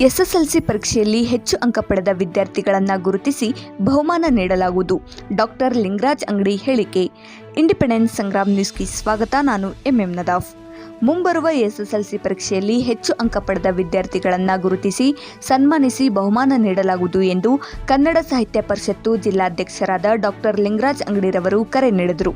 SSLC ಪರೀಕ್ಷೆಯಲ್ಲಿ ಹೆಚ್ಚು ಅಂಕ ಪಡೆದ ವಿದ್ಯಾರ್ಥಿಗಳನ್ನು ಗುರುತಿಸಿ ಬಹುಮಾನ ನೀಡಲಾಗುವುದು. ಡಾಕ್ಟರ್ ಲಿಂಗರಾಜ್ ಅಂಗಡಿ ಹೇಳಿಕೆ. ಇಂಡಿಪೆಂಡೆನ್ಸ್ ಸಂಗ್ರಾಮ್ ನ್ಯೂಸ್ಗೆ ಸ್ವಾಗತ. ನಾನು ಎಂಎಂ ನದಾಫ್. ಮುಂಬರುವ ಎಸ್ಎಸ್ಎಲ್ಸಿ ಪರೀಕ್ಷೆಯಲ್ಲಿ ಹೆಚ್ಚು ಅಂಕ ಪಡೆದ ವಿದ್ಯಾರ್ಥಿಗಳನ್ನು ಗುರುತಿಸಿ ಸನ್ಮಾನಿಸಿ ಬಹುಮಾನ ನೀಡಲಾಗುವುದು ಎಂದು ಕನ್ನಡ ಸಾಹಿತ್ಯ ಪರಿಷತ್ತು ಜಿಲ್ಲಾಧ್ಯಕ್ಷರಾದ ಡಾಕ್ಟರ್ ಲಿಂಗರಾಜ್ ಅಂಗಡಿರವರು ಕರೆ ನೀಡಿದರು.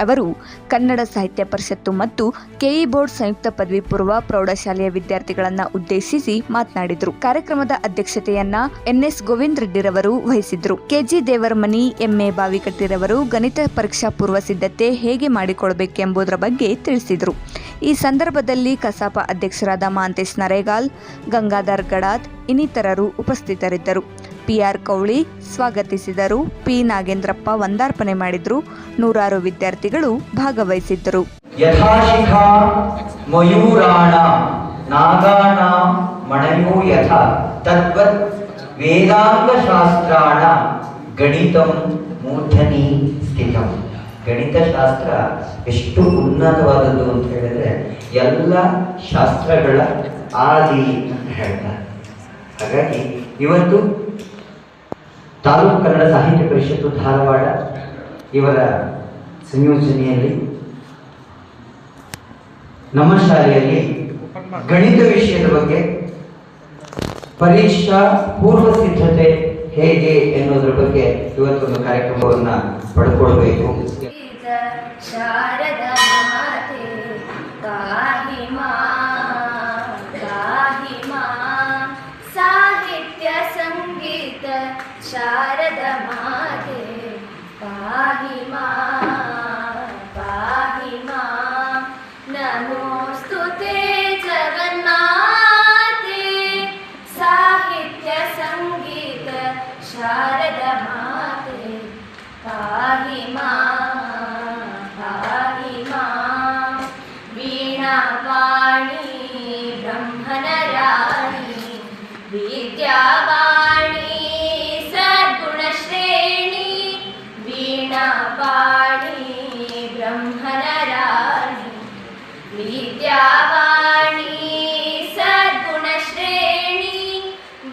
ಅವರು ಕನ್ನಡ ಸಾಹಿತ್ಯ ಪರಿಷತ್ತು ಮತ್ತು ಕೆಇ ಬೋರ್ಡ್ ಸಂಯುಕ್ತ ಪದವಿ ಪೂರ್ವ ಪ್ರೌಢಶಾಲೆಯ ವಿದ್ಯಾರ್ಥಿಗಳನ್ನು ಉದ್ದೇಶಿಸಿ ಮಾತನಾಡಿದರು. ಕಾರ್ಯಕ್ರಮದ ಅಧ್ಯಕ್ಷತೆಯನ್ನ ಎನ್ಎಸ್ ಗೋವಿಂದ್ ರೆಡ್ಡಿರವರು ವಹಿಸಿದ್ರು ಕೆಜಿ ದೇವರಮನಿ ಎಂಎ ಬಾವಿಕಟ್ಟಿರವರು ಗಣಿತ ಪರೀಕ್ಷಾ ಪೂರ್ವ ಸಿದ್ಧತೆ ಹೇಗೆ ಮಾಡಿಕೊಳ್ಳಬೇಕೆಂಬುದರ ಬಗ್ಗೆ ತಿಳಿಸಿದರು. ಈ ಸಂದರ್ಭದಲ್ಲಿ ಕಸಾಪ ಅಧ್ಯಕ್ಷರಾದ ಮಾಂತೇಶ್ ನರೇಗಾಲ್, ಗಂಗಾಧರ್ ಗಡಾದ್ ಇನ್ನಿತರರು ಉಪಸ್ಥಿತರಿದ್ದರು. ಪಿಆರ್ ಕೌಳಿ ಸ್ವಾಗತಿಸಿದರು. ಪಿ ನಾಗೇಂದ್ರಪ್ಪ ವಂದಾರ್ಪಣೆ ಮಾಡಿದರು. ನೂರಾರು ವಿದ್ಯಾರ್ಥಿಗಳು ಭಾಗವಹಿಸಿದ್ದರು. ವೇದಾಂಗಶಾಸ್ತ್ರಾಣ, ಗಣಿತಂ ಮೂರ್ಧನಿ ಸ್ಥಿತಂ ಗಣಿತಶಾಸ್ತ್ರ ಎಷ್ಟು ಉನ್ನತವಾದದ್ದು ಅಂತ ಹೇಳಿದ್ರೆ ಎಲ್ಲ ಶಾಸ್ತ್ರಗಳ ಆದಿ ಅಂತ ಹೇಳ್ತಾರೆ. ಹಾಗಾಗಿ ಇವತ್ತು ತಾಲೂಕು ಕನ್ನಡ ಸಾಹಿತ್ಯ ಪರಿಷತ್ತು ಧಾರವಾಡ ಇವರ ಸಂಯೋಜನೆಯಲ್ಲಿ ನಮ್ಮ ಶಾಲೆಯಲ್ಲಿ ಗಣಿತ ವಿಷಯದ ಬಗ್ಗೆ ಪರೀಕ್ಷಾ ಪೂರ್ವ ಸಿದ್ಧತೆ ಹೇಗೆ ಎನ್ನುವುದರ ಬಗ್ಗೆ ಇವತ್ತೊಂದು ಕಾರ್ಯಕ್ರಮವನ್ನು ಪಡ್ಕೊಳ್ಬೇಕು. शारदमाते। काहि मा काहि मा साहित्यसङ्गीत शारदमाते। शारदा पाहि मा पाहि मा नमो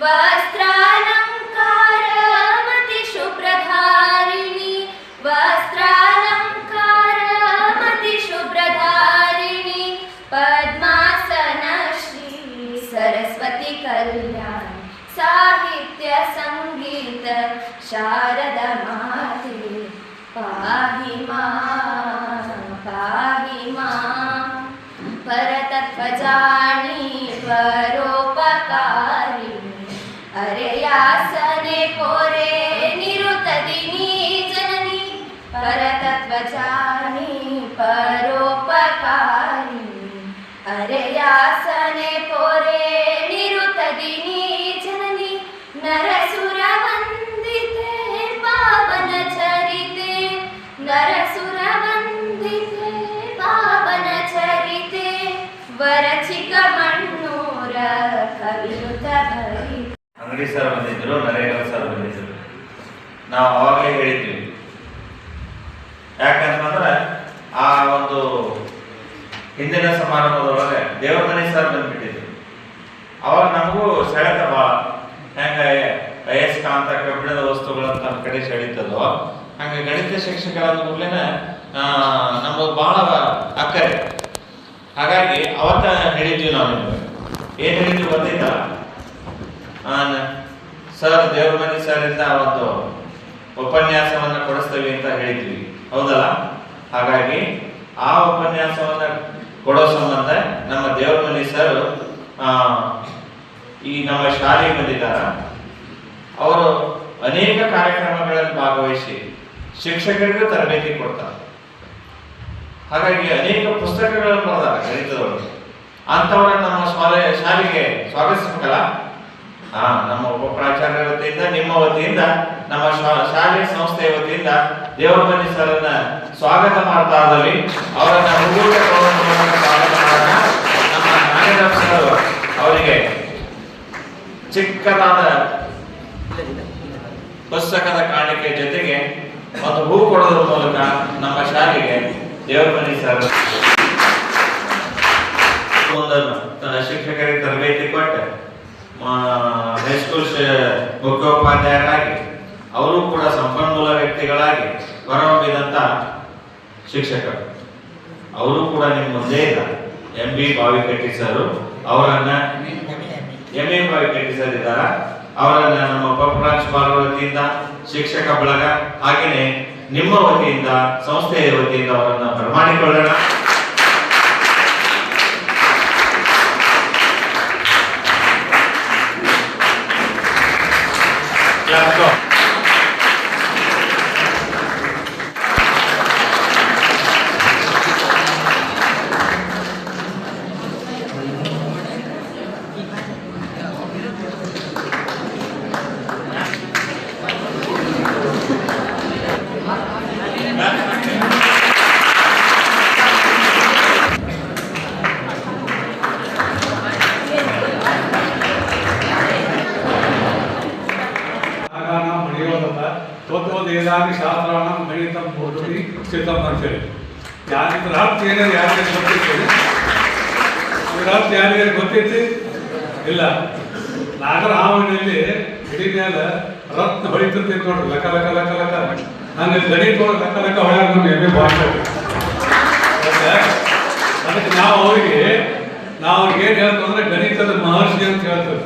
वस्त्रालङ्कारमतिशुप्रधारिणि वस्त्रालङ्कारमतिशुप्रधारिणि पद्मासनश्री सरस्वतीकल्याणी साहित्यसङ्गीत शारद पाहि मा पाहि मा परतत्पजाणि परोपका ಕೋರೆ ನಿರುತದಿನಿ ಜನನಿ ಪರತತ್ವಜಾನಿ ಪರೋಪಕಾರಿ ಅರೆಯಾಸನೆ ಕೋರೆ ನಿರುತದಿನಿ ಜನನಿ ನರಸುರ ವಂದಿತೆ ಪಾವನ ಚರಿತೆ ನರಸುರ ವಂದಿತೆ ಪಾವನ ಚರಿತೆ ವರಚಿಕ ಮಣ್ಣೂರ ಕವಿಯುತ ಭರಿ ಅಂಗಡಿ ಸರ್ವ ನಾವು ಅವಾಗಲೇ ಹೇಳಿದ್ವಿ. ಯಾಕಂತಂದ್ರೆ ಆ ಒಂದು ಹಿಂದಿನ ಸಮಾರಂಭದೊಳಗೆ ದೇವತನೇ ಸರ್ ಬಂದ್ಬಿಟ್ಟಿದ್ರು. ಅವಾಗ ನಮಗೂ ಸೆಳೆತ ಭಾಳ. ಹೆಂಗ ಅಯಸ್ಕಾಂತ ಕಬ್ಬಿಣದ ವಸ್ತುಗಳಂತ ನಮ್ಮ ಕಡೆ ಸೆಳೀತದೋ, ಹಂಗೆ ಗಣಿತ ಶಿಕ್ಷಕರಾದ ಕೂಡಲೇನ ನಮಗೆ ಭಾಳ ಅಕ್ಕರೆ. ಹಾಗಾಗಿ ಅವತ್ತ ಹೇಳಿದ್ವಿ ನಾವು ನಿಮಗೆ. ಏನು ಹೇಳಿದ್ವಿ ಗೊತ್ತಿಲ್ಲ? ಸರ್ ದೇವಮನಿ ಸರ್ ಇಂದ ಒಂದು ಉಪನ್ಯಾಸವನ್ನ ಕೊಡಿಸ್ತೇವೆ ಅಂತ ಹೇಳಿದ್ವಿ. ಹೌದಲ್ಲ? ಹಾಗಾಗಿ ಆ ಉಪನ್ಯಾಸವನ್ನ ಕೊಡೋ ಸಂಬಂಧ ನಮ್ಮ ದೇವರಮನಿ ಸರ್ ಈ ನಮ್ಮ ಶಾಲೆಗೆ ಬಂದಿದ್ದಾರ ಅವರು ಅನೇಕ ಕಾರ್ಯಕ್ರಮಗಳಲ್ಲಿ ಭಾಗವಹಿಸಿ ಶಿಕ್ಷಕರಿಗೂ ತರಬೇತಿ ಕೊಡ್ತಾರೆ. ಹಾಗಾಗಿ ಅನೇಕ ಪುಸ್ತಕಗಳನ್ನು ಬರೆದಾರ ಗಣಿತದವರು ಅಂಥವ್ರನ್ನ ನಮ್ಮ ಶಾಲೆ, ಶಾಲೆಗೆ ಸ್ವಾಗತಿಸ್ಬೇಕಲ್ಲ? ಹಾ ನಮ್ಮ ಒಬ್ಬ ಪ್ರಾಚಾರ್ಯ ವತಿಯಿಂದ ನಿಮ್ಮ ವತಿಯಿಂದ ನಮ್ಮ ಶಾಲೆ ಸಂಸ್ಥೆಯ ವತಿಯಿಂದ ದೇವರಮನಿ ಸರನ್ನ ಸ್ವಾಗತ ಮಾಡ್ತಾ ಇದ್ದೀವಿ. ಅವರನ್ನ ನಮ್ಮ ಅವರಿಗೆ ಚಿಕ್ಕದಾದ ಪುಸ್ತಕದ ಕಾಣಿಕೆ ಜೊತೆಗೆ ಒಂದು ಹೂ ಕೊಡೋದ್ರ ಮೂಲಕ ನಮ್ಮ ಶಾಲೆಗೆ ದೇವರಮನಿ ಸರ್ ತನ್ನ ಶಿಕ್ಷಕರಿಗೆ ತರಬೇತಿ ಕೊಟ್ಟೆ ಆ, ಹೈಸ್ಕೂಲ್ ಮುಖ್ಯೋಪಾಧ್ಯಾಯರಾಗಿ ಅವರು ಕೂಡ ಸಂಪನ್ಮೂಲ ವ್ಯಕ್ತಿಗಳಾಗಿ ಹೊರಹೊಮ್ಮಿದಂಥ ಶಿಕ್ಷಕರು. ಅವರು ಕೂಡ ನಿಮ್ಮ ಮುಂದೆ ಇದ್ದಾರೆ. ಎಂ ಬಿ ಬಾವಿಕಟ್ಟಿ ಸರ್, ಅವರನ್ನ ಎಂ ಎ ಬಾವಿಕಟ್ಟಿ ಸರ್ ಇದ್ದಾರ? ಅವರನ್ನ ನಮ್ಮ ಪ್ರಾಂಶುಪಾಲರ ವತಿಯಿಂದ ಶಿಕ್ಷಕ ಬಳಗ ಹಾಗೆಯೇ ನಿಮ್ಮ ವತಿಯಿಂದ, ಸಂಸ್ಥೆಯ ವತಿಯಿಂದ ಅವರನ್ನ ಬರಮಾಡಿಕೊಳ್ಳೋಣ. ತತ್ವದೇದಾನಿ ಶಾಸ್ತ್ರಾಣ ಗಣಿತ ಮೂರ್ತಿ ಸ್ಥಿತಂ ಅಂತೇಳಿ ಯಾರಿದ್ರ ಅರ್ಥ ಏನಾದ್ರು ಯಾರಿಗೆ ಗೊತ್ತೈತಿ ಇದ್ರ ಅರ್ಥ ಯಾರಿಗೆ ಗೊತ್ತೈತಿ ಇಲ್ಲ. ನಾಗರ ಹಾವಣಿಯಲ್ಲಿ ಹಿಡಿ ಮೇಲೆ ರತ್ನ ಹೊಳಿತಿರ್ತೈತಿ ನೋಡ್ರಿ, ಲಕ ಲಕ ಲಕ ಲಕ. ಹಂಗೆ ಗಣಿತ ಲಕ ಲಕ ಹೊಳ್ಯಾರ ನಮ್ಗೆ ಎಮ್ಮೆ ಭಾಷೆ ಅದಕ್ಕೆ ನಾವು ಅವರಿಗೆ, ನಾವು ಅವ್ರಿಗೆ ಏನು ಹೇಳ್ತೇವೆ ಅಂದ್ರೆ ಗಣಿತದ ಮಹರ್ಷಿ ಅಂತ ಹೇಳ್ತೇವೆ.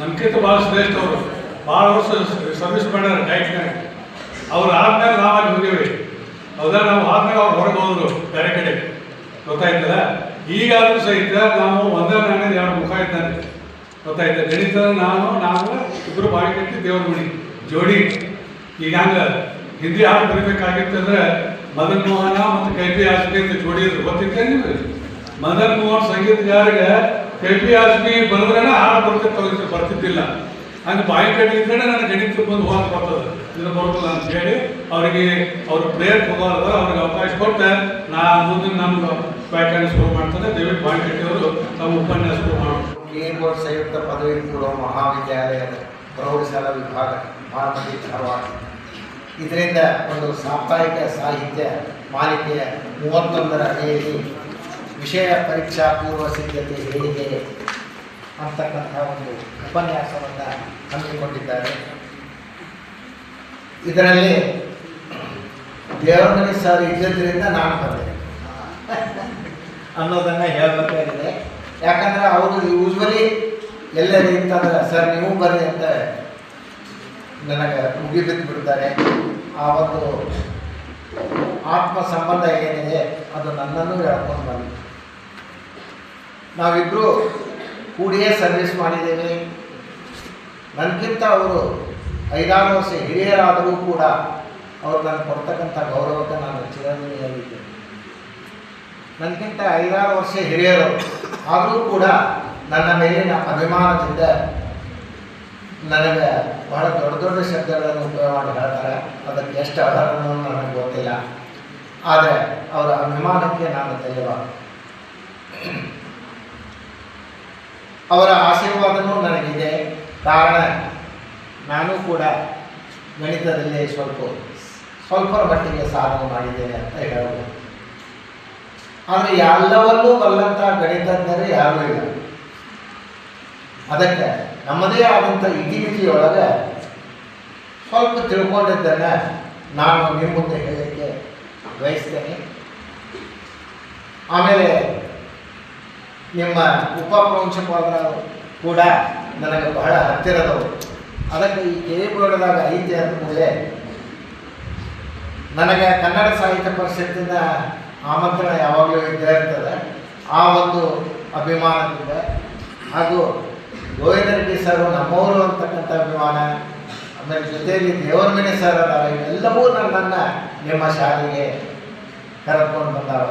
ನಮ್ಗಿಂತ ಭಾಳ ಶ್ರೇಷ್ಠ ಅವರು. ಭಾಳ ವರ್ಷ ಸರ್ವಿಸ್ ಮಾಡ್ಯಾರ ಡೈಟ್ನಾಗ ಅವ್ರು ಆದ್ಮೇಲೆ ನಾವು ಅಲ್ಲಿ ಹೋಗಿವಿ ಹೌದಾ ನಾವು ಆದ್ಮೇಲೆ ಅವ್ರು ಹೊರಗೆ ಹೋದ್ರು ಬೇರೆ ಕಡೆ. ಗೊತ್ತಾಯ್ತದ? ಈಗಾದ್ರೂ ಸಹಿತ ನಾವು ಒಂದೇ ಎರಡು ಮುಖ ಇದ್ದಾನೆ ಗೊತ್ತಾಯ್ತ? ಗಣಿತ ನಾನು, ನಾವು ಇಬ್ಬರು ಬಾಯಿ ಕಟ್ಟಿ ದೇವ್ರ ಮುಡಿ ಜೋಡಿ. ಈಗ ಹಿಂದಿ ಹಾಡು ಬರಿಬೇಕಾಗಿತ್ತಂದ್ರೆ ಮದನ್ ಮೋಹನ ಮತ್ತು ಕೈಪಿ ಹಾಸ್ಮಿ ಅಂತ ಜೋಡಿ ಇದ್ರು. ಗೊತ್ತಿದ್ದೆ ನೀವು ಮದನ್ ಮೋಹನ್ ಸಂಗೀತಗಾರಿಗೆ ಕೈಪಿ ಹಾಸ್ಮಿ ಬರೆದ್ರೆ ಹಾಡು ಬರ್ತಿತ್ತು ಬರ್ತಿದ್ದಿಲ್ಲ. ಹಂಗೆ ಬಾಯಿ ಕಟ್ಟಿ ಇದ್ರೆ ನನ್ನ ಗಣಿತ ಬಂದು ಹೋಗಿ ಬರ್ತದೆ. ಇದು ಅಂತ ಹೇಳಿ ಅವರಿಗೆ ಅವ್ರ ಪ್ರೇಯರ್ ಹೋಗೋದ ಅವ್ರಿಗೆ ಅವಕಾಶ ಕೊಟ್ಟೆ. ನಾ ಮುಂದಿನ ನಮ್ಮ ವ್ಯಾಖ್ಯಾನ ಶುರು ಮಾಡ್ತಾರೆ ದಯವಿಟ್ಟು ಬಾಯಿ ಕಟ್ಟಿಯವರು ತಮ್ಮ ಉಪನ್ಯಾಸ ಶುರು ಮಾಡ್ತಾರೆ ಸಂಯುಕ್ತ ಪದವಿ ಪೂರ್ವ ಮಹಾವಿದ್ಯಾಲಯದ ಪ್ರೌಢಶಾಲಾ ವಿಭಾಗ, ಭಾರತೀಯ ಧಾರವಾಡ. ಇದರಿಂದ ಒಂದು ಸಾಪ್ತಾಹಿಕ ಸಾಹಿತ್ಯ ಮಾಲಿಕೆಯ ಮೂವತ್ತೊಂದರ ಅಡಿಯಲ್ಲಿ ವಿಷಯ ಪರೀಕ್ಷಾ ಪೂರ್ವ ಸಿದ್ಧತೆ ಹೇಗೆ ಅಂತಕ್ಕಂಥ ಒಂದು ಉಪನ್ಯಾಸವನ್ನು ಹಮ್ಮಿಕೊಂಡಿದ್ದಾರೆ ಇದರಲ್ಲಿ ದೇವರಮಣಿ ಸರ್ ಇದ್ದದ್ರಿಂದ ನಾನು ಬಂದೆ. ಅನ್ನೋದನ್ನು ಹೇಳಬೇಕಾಗಿದೆ ಯಾಕಂದರೆ ಅವರು ಯೂಶ್ವಲಿ ಎಲ್ಲರಿ ಅಂತಂದ್ರೆ ಸರ್, ನೀವು ಬರ್ರಿ ಅಂತ ನನಗೆ ಮುಗಿಬಿದ್ದು ಬಿಡ್ತಾರೆ. ಆ ಒಂದು ಆತ್ಮ ಸಂಬಂಧ ಏನಿದೆ, ಅದು ನನ್ನನ್ನು ಹೇಳ್ಕೊಂಡು ಬಂದು ನಾವಿಬ್ಬರು ಕೂಡಿಯೇ ಸರ್ವಿಸ್ ಮಾಡಿದ್ದೇವೆ ನನಗಿಂತ ಅವರು ಐದಾರು ವರ್ಷ ಹಿರಿಯರಾದರೂ ಕೂಡ ಅವರು ನನಗೆ ಕೊಡ್ತಕ್ಕಂಥ ಗೌರವಕ್ಕೆ ನಾನು ಚಿರಂಜೀವಿಯಾಗಿದ್ದೇನೆ ನನಗಿಂತ ಐದಾರು ವರ್ಷ ಹಿರಿಯರು ಆದರೂ ಕೂಡ ನನ್ನ ಮೇಲಿನ ಅಭಿಮಾನದಿಂದ ನನಗೆ ಬಹಳ ದೊಡ್ಡ ದೊಡ್ಡ ಶಬ್ದಗಳನ್ನು ಉಪಯೋಗ ಮಾಡಿ ಹೇಳ್ತಾರೆ. ಅದಕ್ಕೆ ಎಷ್ಟು ಆಧಾರನೂ ನನಗೆ ಗೊತ್ತಿಲ್ಲ. ಆದರೆ ಅವರ ಅಭಿಮಾನಕ್ಕೆ ನಾನು ಧನ್ಯವಾದ. ಅವರ ಆಶೀರ್ವಾದನೂ ನನಗಿದೆ. ಕಾರಣ, ನಾನು ಕೂಡ ಗಣಿತದಲ್ಲಿ ಸ್ವಲ್ಪ ಸ್ವಲ್ಪ ಮಟ್ಟಿಗೆ ಸಾಧನೆ ಮಾಡಿದ್ದೇನೆ ಅಂತ ಹೇಳಬಹುದು. ಆದರೆ ಎಲ್ಲವನ್ನೂ ಬಲ್ಲಂಥ ಗಣಿತಜ್ಞರು ಯಾರೂ ಇಲ್ಲ. ಅದಕ್ಕೆ ನಮ್ಮದೇ ಆದಂಥ ಇತಿಮಿತಿಯೊಳಗೆ ಸ್ವಲ್ಪ ತಿಳ್ಕೊಂಡಿದ್ದನ್ನು ನಾನು ನಿಮ್ಮ ಮುಂದೆ ಹೇಳಲಿಕ್ಕೆ ಬಯಸ್ತೇನೆ. ಆಮೇಲೆ ನಿಮ್ಮ ಉಪ ಪ್ರಾಂಶುಪಾಲರು ಕೂಡ ನನಗೆ ಬಹಳ ಹತ್ತಿರದವರು. ಅದಕ್ಕೆ ಈ ಕೆ ಐತೆ ಅಂದಮೇಲೆ ನನಗೆ ಕನ್ನಡ ಸಾಹಿತ್ಯ ಪರಿಷತ್ತಿನ ಆಮಂತ್ರಣ ಯಾವಾಗಲೂ ಇದ್ದೇ ಇರ್ತದೆ. ಆ ಒಂದು ಅಭಿಮಾನದಿಂದ ಹಾಗೂ ಗೋವಿಂದ ರೆಡ್ಡಿ ಸರ್ ನಮ್ಮವರು ಅಂತಕ್ಕಂಥ ಅಭಿಮಾನ, ಆಮೇಲೆ ಜೊತೆಯಲ್ಲಿ ದೇವರಮನೆ ಸರ್ ಅದಾರ ಇವೆಲ್ಲವೂ ನನ್ನನ್ನು ನಿಮ್ಮ ಶಾಲೆಗೆ ಕರೆದುಕೊಂಡು ಬಂದಾವ.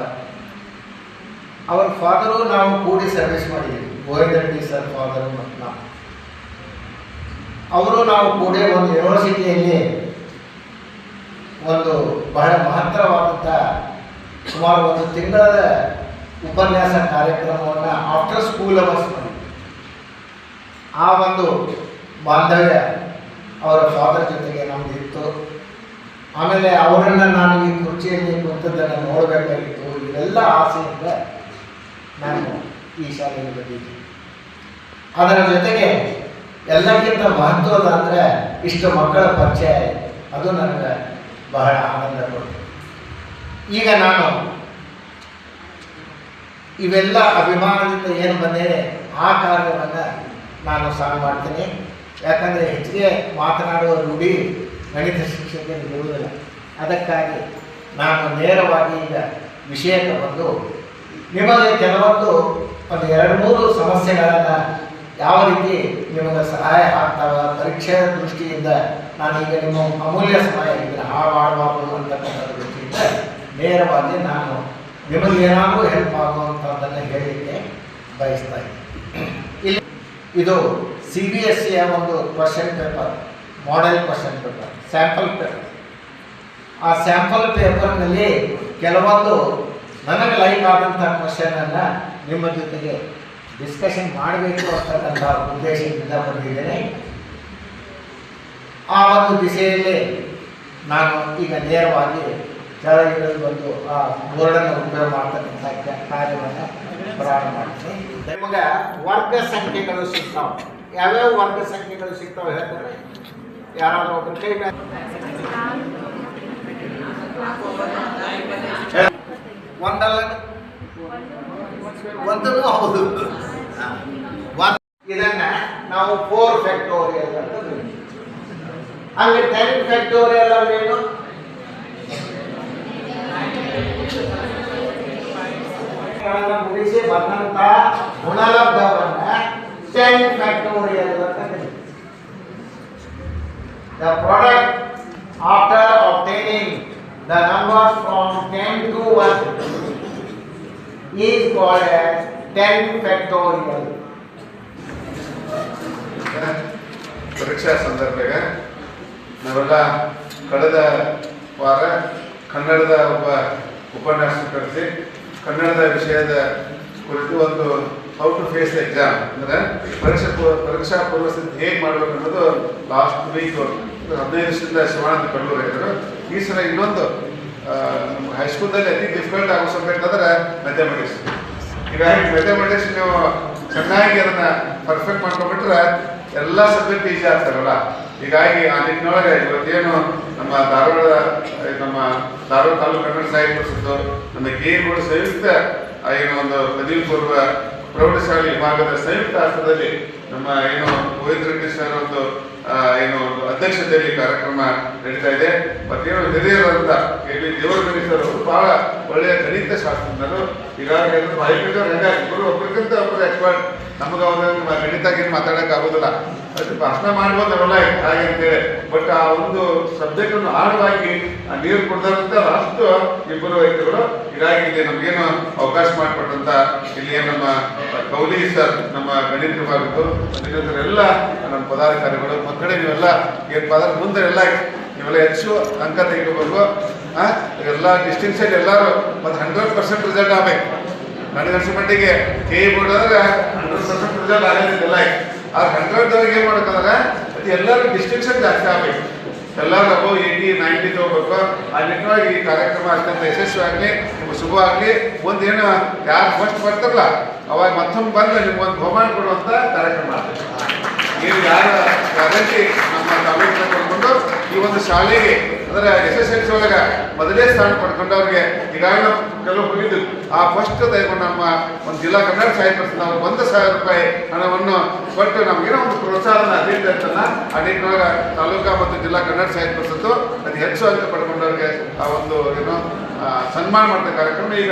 ಅವ್ರ ಫಾದರು ನಾವು ಕೂಡಿ ಸರ್ವಿಸ್ ಮಾಡಿದ್ದೀವಿ ಗೋವಿಂದ ರೆಡ್ಡಿ ಸರ್ ಫಾದರು ಮತ್ತು ನಾವು ಅವರು ನಾವು ಕೂಡಿ ಒಂದು ಯೂನಿವರ್ಸಿಟಿಯಲ್ಲಿ ಒಂದು ಬಹಳ ಮಹತ್ತರವಾದಂಥ ಸುಮಾರು ಒಂದು ತಿಂಗಳ ಉಪನ್ಯಾಸ ಕಾರ್ಯಕ್ರಮವನ್ನು ಆಫ್ಟರ್ ಸ್ಕೂಲ್ ಅವರ್ಸ್ ಮಾಡಿ ಆ ಒಂದು ಬಾಂಧವ್ಯ ಅವರ ಫಾದರ್ ಜೊತೆಗೆ ನಮ್ದು ಇತ್ತು. ಆಮೇಲೆ ಅವರನ್ನು ನಾನು ಈ ಕುರ್ಚಿಯಲ್ಲಿ ಕುಂತದ್ದನ್ನು ನೋಡಬೇಕಾಗಿತ್ತು. ಇವೆಲ್ಲ ಆಸೆಯಿಂದ ನಾನು ಈ ಶಾಲೆಗೆ ಬಂದಿದ್ದೀನಿ. ಅದರ ಜೊತೆಗೆ ಎಲ್ಲಕ್ಕಿಂತ ಮಹತ್ವದ ಅಂದರೆ ಇಷ್ಟು ಮಕ್ಕಳ ಪರಿಚಯ ಅದು ನನಗೆ ಬಹಳ ಆನಂದ ಕೊಡ್ತು. ಈಗ ನಾನು ಇವೆಲ್ಲ ಅಭಿಮಾನದಿಂದ ಏನು ಬಂದಿದೆ ಆ ಕಾರ್ಯವನ್ನು ನಾನು ಸಾಲ್ವ್ ಮಾಡ್ತೀನಿ. ಯಾಕಂದರೆ ಹೆಚ್ಚಿಗೆ ಮಾತನಾಡುವ ರೂಢಿ ಗಣಿತ ಶಿಕ್ಷಕರಿಗೆ ಇರುವುದಿಲ್ಲ. ಅದಕ್ಕಾಗಿ ನಾನು ನೇರವಾಗಿ ಈಗ ವಿಷಯಕ್ಕೆ ಬಂದು ನಿಮಗೆ ಕೆಲವೊಂದು ಒಂದು ಎರಡು ಮೂರು ಸಮಸ್ಯೆಗಳನ್ನು ಯಾವ ರೀತಿ ನಿಮಗೆ ಸಹಾಯ ಆಗ್ತಾವ ಪರೀಕ್ಷೆ ದೃಷ್ಟಿಯಿಂದ ನಾನು ಈಗ ನಿಮ್ಮ ಅಮೂಲ್ಯ ಸಮಯ ಇದನ್ನು ಹಾಳು ಮಾಡಬಾರ್ದು ಅಂತಕ್ಕಂಥ ದೃಷ್ಟಿಯಿಂದ ನೇರವಾಗಿ ನಾನು ನಿಮಗೆ ಏನಾದರೂ ಹೆಲ್ಪ್ ಆಗುವಂಥದ್ದನ್ನು ಹೇಳಲಿಕ್ಕೆ ಬಯಸ್ತಾ ಇದ್ದೀನಿ. ಇಲ್ಲಿ ಇದು ಸಿ ಬಿ ಎಸ್ ಸಿಯ ಒಂದು question paper model question paper sample paper ಆ ಸ್ಯಾಂಪಲ್ ಪೇಪರ್ನಲ್ಲಿ ಕೆಲವೊಂದು ನನಗೆ ಲೈಕ್ ಆದಂಥ ಕ್ವಶನನ್ನು ನಿಮ್ಮ ಜೊತೆಗೆ ಡಿಸ್ಕಷನ್ ಮಾಡಬೇಕು ಅಂತಕ್ಕಂಥ ಉದ್ದೇಶದಿಂದ ಬಂದಿದ್ದೇನೆ. ಆ ಒಂದು ದಿಸೆಯಲ್ಲಿ ನಾನು ಈಗ ನೇರವಾಗಿ ಕೆಳಗೆ ಬಂದು ಆ ಬೋರ್ಡನ್ನು ಉಪಯೋಗ ಮಾಡ್ತಕ್ಕಂಥ ಕಾರ್ಯವನ್ನು ಪ್ರಾರಂಭ ಮಾಡ್ತೀನಿ. ನಿಮಗೆ ವರ್ಗ ಸಂಖ್ಯೆಗಳು ಸಿಗ್ತಾವೆ. ಯಾವ್ಯಾವ ವರ್ಗ ಸಂಖ್ಯೆಗಳು ಸಿಗ್ತಾವೆ ಹೇಳ್ತಾರೆ? ಯಾರಾದರೂ ಒಬ್ಬರು ಕೈ ಮೇಲೆ ಒಂದಲ್ಲ ಒಂದೂ ಹೌದು ಒಂದ್- ಇದನ್ನ ನಾವು ಫೋರ್ ಫ್ಯಾಕ್ಟೋರಿಯಲ್ ಅಂತ ಕರೀತೀವಿ. ಹಂಗೆ ಟೆನ್ ಫ್ಯಾಕ್ಟೋರಿಯಲ್ ಅಂದ್ರೆ ಏನು ಗಳನ್ನ ಮುಗಿಸಿ ಬಂದಂತ ಗುಣಲಬ್ಧವನ್ನ ಟೆನ್ ಫ್ಯಾಕ್ಟೋರಿಯಲ್ ಅಂತ ಕರೀತೀವಿ The product after obtaining the numbers from 10 to 1 is called as 10 factorial. ಪರೀಕ್ಷಾ ಸಂದರ್ಭದಾಗ ನಾವೆಲ್ಲ ಕಳೆದ ವಾರ ಕನ್ನಡದ ಒಬ್ಬ ಉಪನ್ಯಾಸ ಕರೆಸಿ, ಕನ್ನಡದ ವಿಷಯದ ಕುರಿತು ಒಂದು ಹೌ ಟು ಫೇಸ್ ಎಕ್ಸಾಮ್ ಅಂದ್ರೆ ಪರೀಕ್ಷಾ ಪರೀಕ್ಷಾ ಪೂರ್ವ ಸಿದ್ಧ ಹೇಗೆ ಮಾಡ್ಬೇಕು ಅನ್ನೋದು ಲಾಸ್ಟ್ ವೀಕ್ ಹದಿನೈದು ವರ್ಷದಿಂದ ಶಿವಾನಂದ ಕಲ್ಲೂರು ಇದ್ರು. ಈ ಸಲ ಇನ್ನೊಂದು ಹೈಸ್ಕೂಲ್ದಲ್ಲಿ ಅತಿ ಡಿಫಿಕಲ್ಟ್ ಆಗೋ ಸಬ್ಜೆಕ್ಟ್ ಅಂದ್ರೆ ಮ್ಯಾಥಮೆಟಿಕ್ಸ್ ಹೀಗಾಗಿ ಮ್ಯಾಥಮೆಟಿಕ್ಸ್ ನೀವು ಚೆನ್ನಾಗಿ ಅದನ್ನ ಪರ್ಫೆಕ್ಟ್ ಮಾಡ್ಕೊಂಡ್ಬಿಟ್ರೆ ಎಲ್ಲ ಸಬ್ಜೆಕ್ಟ್ ಈಸಿ ಆಗ್ತಾರಲ್ಲ. ಹೀಗಾಗಿ ಆ ನಿಟ್ಟಿನೊಳಗೆ ಇವತ್ತೇನು ನಮ್ಮ ಧಾರವಾಡ ನಮ್ಮ ಧಾರವಾಡ ತಾಲೂಕು ಕನ್ನಡ ಸಾಹಿತ್ಯ ಪರಿಷತ್ತು ನಮ್ಮ ಕೆ ಕೂಡ ಸಂಯುಕ್ತ ಏನು ಒಂದು ಪದವಿ ಪೂರ್ವ ಪ್ರೌಢಶಾಲೆ ವಿಭಾಗದ ಸಂಯುಕ್ತ ಆಶ್ರಯದಲ್ಲಿ ನಮ್ಮ ಏನು ಗೋವಿಂದ ರೆಡ್ಡಿ ಸರ್ ಒಂದು ಏನು ಅಧ್ಯಕ್ಷತೆಯಲ್ಲಿ ಕಾರ್ಯಕ್ರಮ ನಡೀತಾ ಇದೆ. ಮತ್ತೇನು ಹಿರಿಯರಂತ ದೇವರಗಣಿ ಸರ್ ಅವರು ಬಹಳ ಒಳ್ಳೆಯ ಗಣಿತ ಶಾಸ್ತ್ರಜ್ಞರು ಈಗಾಗಲೇ ಹೈಬ್ರಿಡ್ ಹೆಂಗ ಇಬ್ಬರು ಒಬ್ಬರಿಗಿಂತ ಒಬ್ಬರು ಎಕ್ಸ್ಪರ್ಟ್ ನಮಗೆ ಅವ್ರ ಗಣಿತ ಮಾತಾಡಕ್ಕೆ ಮಾತಾಡಕ್ ಆಗೋದಿಲ್ಲ. ಅದು ಭಾಷಣ ಮಾಡ್ಬೋದು ನಾವೆಲ್ಲ ಹಾಗೆ ಅಂತೇಳಿ ಬಟ್ ಆ ಒಂದು ಸಬ್ಜೆಕ್ಟ್ ಅನ್ನು ಆಳವಾಗಿ ನೀರು ಕೊಡ್ತಾರಂತ ಅಷ್ಟು ಇಬ್ಬರು ವ್ಯಕ್ತಿಗಳು ಹೀಗಾಗಿ ಇಲ್ಲಿ ನಮಗೇನು ಅವಕಾಶ ಮಾಡಿಕೊಟ್ಟಂತ ಇಲ್ಲಿ ನಮ್ಮ ಕೌಲಿ ಸರ್ ನಮ್ಮ ಗಣಿತ ವಿಭಾಗದ್ದು ಎಲ್ಲ ನಮ್ಮ ಪದಾಧಿಕಾರಿಗಳು, ಮಕ್ಕಳೇ ನೀವೆಲ್ಲ, ಏನು ಪದ ಮುಂದೆ ಎಲ್ಲ ನೀವೆಲ್ಲ ಹೆಚ್ಚು ಅಂಕ ತೆಗಿಬೇಕು ಎಲ್ಲ ಡಿಸ್ಟಿಂಕ್ಷನ್ ಎಲ್ಲರೂ ಮತ್ತೆ ಹಂಡ್ರೆಡ್ ಪರ್ಸೆಂಟ್ ರಿಸಲ್ಟ್ ಆಗ್ಬೇಕು. ನನಗನ್ಸೋ ಮಟ್ಟಿಗೆ ಕೆ ಬೋರ್ಡ್ ಅಂದ್ರೆ ಹಂಡ್ರೆಡ್ ಪರ್ಸೆಂಟ್ ರಿಸಲ್ಟ್ ಆಗೋದಿಲ್ಲ ಆ ಹಂಡ್ರೆಡ್ ಏನು ಮಾಡ್ಬೇಕಂದ್ರೆ ಅದು ಎಲ್ಲರೂ ಡಿಸ್ಟಿಂಕ್ಷನ್ ಜಾಸ್ತಿ ಆಗ್ಬೇಕು. ಎಲ್ಲರೂ ಅಬೌವ್ ಏಯ್ಟಿ ನೈಂಟಿ ತಗೋಬೇಕು. ಆ ನಿಟ್ಟಿನೊಳಗೆ ಈ ಕಾರ್ಯಕ್ರಮ ಅತ್ಯಂತ ಯಶಸ್ವಿ ಆಗಲಿ ನಿಮ್ಗೆ ಶುಭ ಆಗಲಿ ಒಂದೇನು ಯಾರು ಫಸ್ಟ್ ಬರ್ತಾರಲ್ಲ, ಅವಾಗ ಮತ್ತೊಮ್ಮೆ ಬಂದು ನಿಮ್ಗೆ ಒಂದು ಬಹುಮಾನ ಕೊಡುವಂತ ಕಾರ್ಯಕ್ರಮ ಮಾಡ್ತೀವಿ ನೀವು ಯಾರ ಗ್ಯಾರಂಟಿ ನಮ್ಮ ತಾಲೂಕಿನ ಪಡ್ಕೊಂಡು ಈ ಒಂದು ಶಾಲೆಗೆ, ಅಂದ್ರೆ ಎಸ್ ಎಸ್ ಎಲ್ ಸಿ ಒಳಗ ಮೊದಲೇ ಸ್ಥಾನ ಪಡ್ಕೊಂಡವ್ರಿಗೆ ಈಗಾಗಲೇ ಕೆಲವು ಹೋಗಿದ್ದು. ಆ ಫಸ್ಟ್ ನಮ್ಮ ಒಂದು ಜಿಲ್ಲಾ ಕನ್ನಡ ಸಾಹಿತ್ಯ ಪರಿಷತ್ ಅವ್ರಿಗೆ ಒಂದು ಸಾವಿರ ರೂಪಾಯಿ ಹಣವನ್ನು ಕೊಟ್ಟು ನಮಗೇನೋ ಒಂದು ಪ್ರೋತ್ಸಾಹನ ಅದಿಲ್ಲ ಅಂತಲ್ಲ ಆ ನಿಟ್ಟಿನೊಳಗೆ ತಾಲೂಕಾ ಮತ್ತು ಜಿಲ್ಲಾ ಕನ್ನಡ ಸಾಹಿತ್ಯ ಪರಿಷತ್ತು ಅದು ಹೆಚ್ಚು ಅಂತ ಪಡ್ಕೊಂಡವ್ರಿಗೆ ಆ ಒಂದು ಏನೋ ಸನ್ಮಾನ ಮಾಡಿದ ಕಾರ್ಯಕ್ರಮ ಈಗ.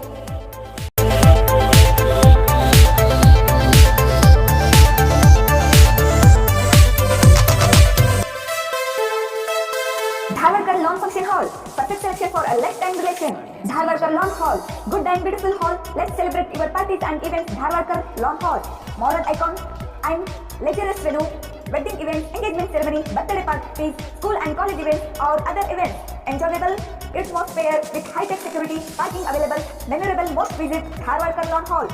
Hall. Perfect selection for a lifetime relation. Dharwarkar Lawn Hall. Good and beautiful hall. Let's celebrate your parties and events. Dharwarkar Lawn Hall. Modern icon and luxurious venue. Wedding events, engagement ceremony, birthday parties, school and college events or other events. Enjoyable atmosphere with high-tech security, parking available. Memorable most visit Dharwarkar Lawn Hall.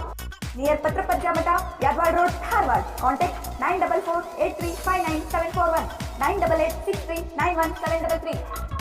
Near Patrapajja Mata, Yadwad Road, Dharwad. Contact 944 8359 741 988 63 91 733.